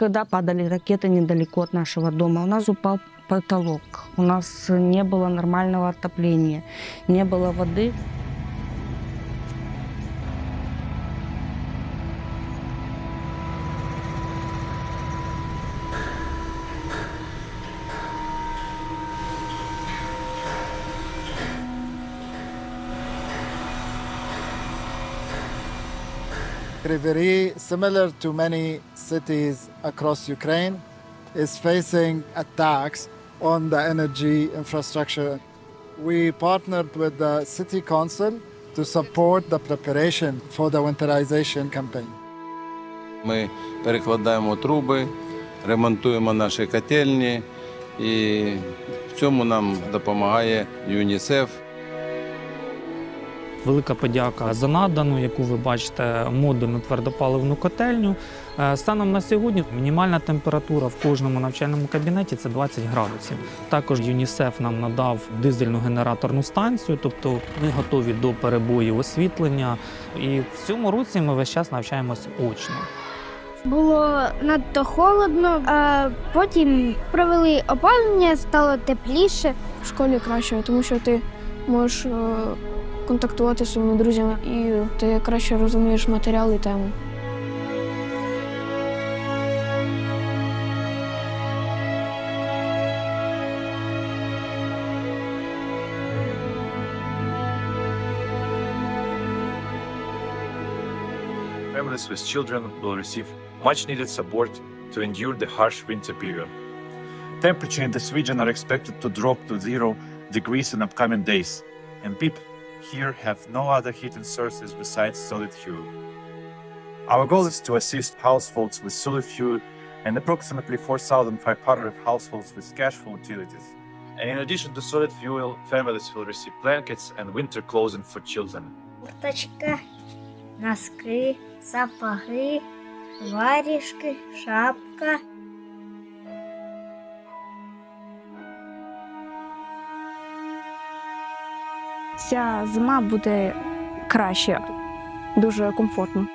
когда падали ракеты недалеко от нашего дома, у нас упал потолок, у нас не было нормального отопления, не было воды. Kriviri, similar to many cities across Ukraine, is facing attacks on the energy infrastructure. We partnered with the city council to support the preparation for the winterization campaign. Ми перекладаємо труби, ремонтуємо наші котельні, і в цьому нам допомагає ЮНІСЕФ. Велика подяка за надану, яку ви бачите, модульну твердопаливну котельню. Е, Станом на сьогодні мінімальна температура в кожному навчальному кабінеті це 20 градусів. Також ЮНІСЕФ нам надав дизельну генераторну станцію, тобто ми готові до перебоїв освітлення. І в цьому році ми весь час навчаємось очно. Було надто холодно, а потім провели опалення, стало тепліше. в школі краще, тому що ти можеш е, контактувати зі своїми друзями і ти краще розумієш матеріал і тему. families with children will receive much needed support to endure the harsh winter period. Temperature in this region are expected to drop to zero degrees in upcoming days, and people here have no other heating sources besides solid fuel. Our goal is to assist households with solid fuel and approximately 4,500 households with cash flow utilities. And in addition to solid fuel, families will receive blankets and winter clothing for children. Курточка, носки, сапоги, варежки, шапка. Ця зима буде краще, дуже комфортно.